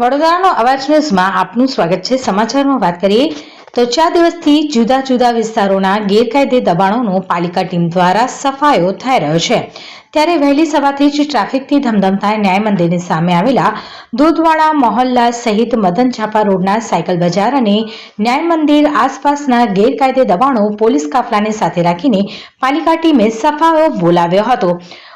વડોદરાનો અવાજ ન્યૂઝમાં આપનું સ્વાગત છે. સમાચારમાં વાત કરીએ તો ચાર દિવસથી જુદા જુદા વિસ્તારોના ગેરકાયદે દબાણોનો પાલિકા ટીમ દ્વારા સફાયો થઈ રહ્યો છે. ત્યારે વહેલી સવારથી જ ટ્રાફિકથી ધમધમતા ન્યાય મંદિરની સામે આવેલા દૂધવાડા મોહલ્લા સહિત મદન છાપા રોડના સાયકલ બજાર અને ન્યાય મંદિર આસપાસના ગેરકાયદે દબાણો પોલીસ કાફલાને સાથે રાખીને પાલિકા ટીમે સફાયો બોલાવ્યો હતો.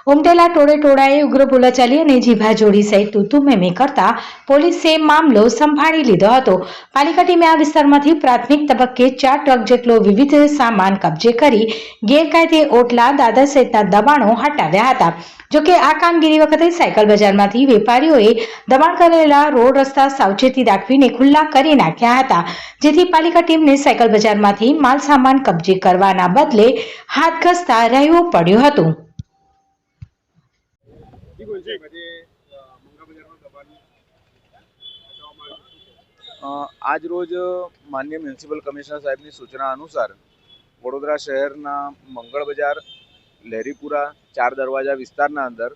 ઉમટેલા ટોળે ટોળાએ ઉગ્ર બોલાચાલી અને જીભા જોડી સહિત તૂતુ મેમે કરતા પોલીસે મામલો સંભાળી લીધો હતો. પાલિકા ટીમે આ વિસ્તારમાંથી પ્રાથમિક તબક્કે ચાર ટ્રક જેટલો વિવિધ સામાન કબજે કરી ગેરકાયદે ઓટલા દાદર સહિતના દબાણો હટાવ્યા હતા. જોકે આ કામગીરી વખતે સાયકલ બજારમાંથી વેપારીઓએ દબાણ કરેલા રોડ રસ્તા સાવચેતી દાખવીને ખુલ્લા કરી નાખ્યા હતા. જેથી પાલિકા ટીમને સાયકલ બજારમાંથી માલ સામાન કબજે કરવાના બદલે હાથ ઘસતા રહેવું પડ્યું હતું. આજે રોજ માન્ય મ્યુનિસિપલ કમિશનર સાહેબની સૂચના અનુસાર વડોદરા શહેરના મંગળ બજાર લહેરીપુરા ચાર દરવાજા વિસ્તારના અંદર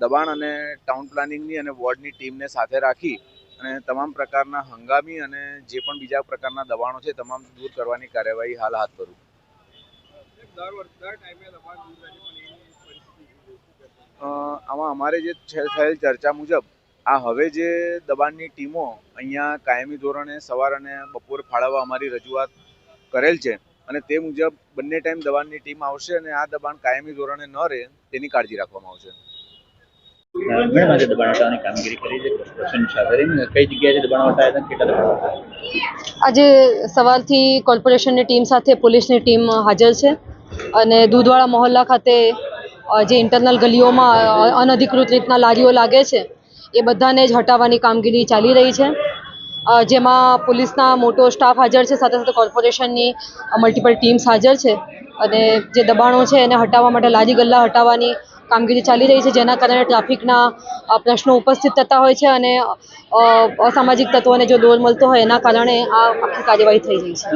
દબાણ અને ટાઉન પ્લાનિંગની અને વોર્ડની ટીમને સાથે રાખી અને તમામ પ્રકારના હંગામી અને જે પણ બીજા પ્રકારના દબાણો છે તમામ દૂર કરવાની કાર્યવાહી હાલ હાથ ધરું. દર ટાઈમે દબાણ દૂર થાય છે પણ એની પરિસ્થિતિ શું છે? શું કહેશો? અ, આમાં અમારે જે છે- થયેલ ચર્ચા મુજબ આ હવે જે દબાણની ટીમો અહીંયા કાયમી ધોરણે સવાર અને બપોર ફાળવવા અમારી રજૂઆત કરેલ છે અને તે મુજબ બંને ટાઈમ દબાણની ટીમ આવશે અને આ દબાણ કાયમી ધોરણે ન રહે તેની કાળજી રાખવામાં આવશે. દબાણ હટાવવાની કામગીરી કરી છે. કઈ જગ્યાએ દબાણ હટાવ્યા કેટલા દબાણ આજે સવારથી કોર્પોરેશનની ટીમ સાથે પોલીસની ટીમ હાજર છે અને દૂધવાળા મોહલ્લા ખાતે જે ઇન્ટરનલ ગલીઓમાં અનધિકૃત રીતના લારીઓ લાગે છે, એ બધાને જ હટાવવાની કામગીરી ચાલી રહી છે. જેમાં પોલીસના મોટો સ્ટાફ હાજર છે, સાથે સાથે કોર્પોરેશનની મલ્ટિપલ ટીમ્સ હાજર છે અને જે દબાણો છે એને હટાવવા માટે લારી ગલ્લા હટાવવાની કામગીરી ચાલી રહી છે, જેના કારણે ટ્રાફિકના પ્રશ્નો ઉપસ્થિત થતા હોય છે અને અસામાજિક તત્વોને જો દોર મળતો હોય એના કારણે આ આખી કાર્યવાહી થઈ રહી છે.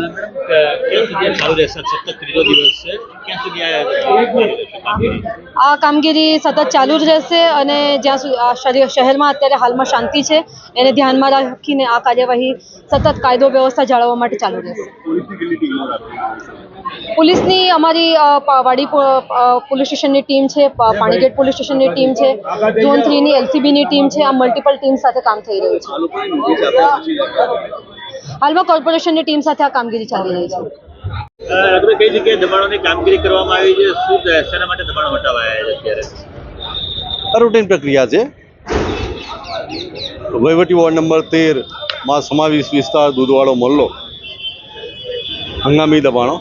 આ કામગીરી સતત ચાલુ જ રહેશે અને જ્યાં શહેરમાં અત્યારે હાલમાં શાંતિ છે એને ધ્યાનમાં રાખીને આ કાર્યવાહી સતત કાયદો વ્યવસ્થા જાળવવા માટે ચાલુ રહેશે. પોલીસની અમારી વાડી પોલીસ સ્ટેશનની ટીમ છે પાણીગેટ પોલીસ સ્ટેશનની ટીમ છે ઝોન થ્રીની એલસીબીની ટીમ છે આ મલ્ટિપલ ટીમ સાથે કામ થઈ રહ્યું છે. હાલમાં કોર્પોરેશનની ટીમ સાથે આ કામગીરી ચાલી રહી છે. આપણે કઈ જગ્યાએ દબાણોની કામગીરી કરવામાં આવી છે? શું શેના માટે દબાણો હટાવાયા છે અત્યારે? રૂટીન પ્રક્રિયા છે. વહીવટી વોર્ડ નંબર તેરમાં સમાવેશ વિસ્તાર દૂધવાળો મોલ્લો. હંગામી દબાણો.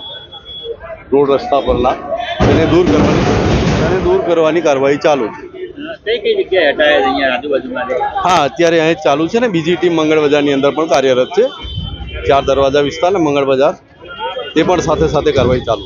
રોડ રસ્તા પરના. એને દૂર કરવાની એને દૂર કરવાની કાર્યવાહી ચાલુ છે? હા અત્યારે અહીં ચાલુ છે ને. બીજી ટીમ મંગળ બજારની અંદર પણ કાર્યરત છે. ચાર દરવાજા વિસ્તાર ને મંગળ બજાર. તે પણ સાથે સાથે કાર્યવાહી ચાલુ.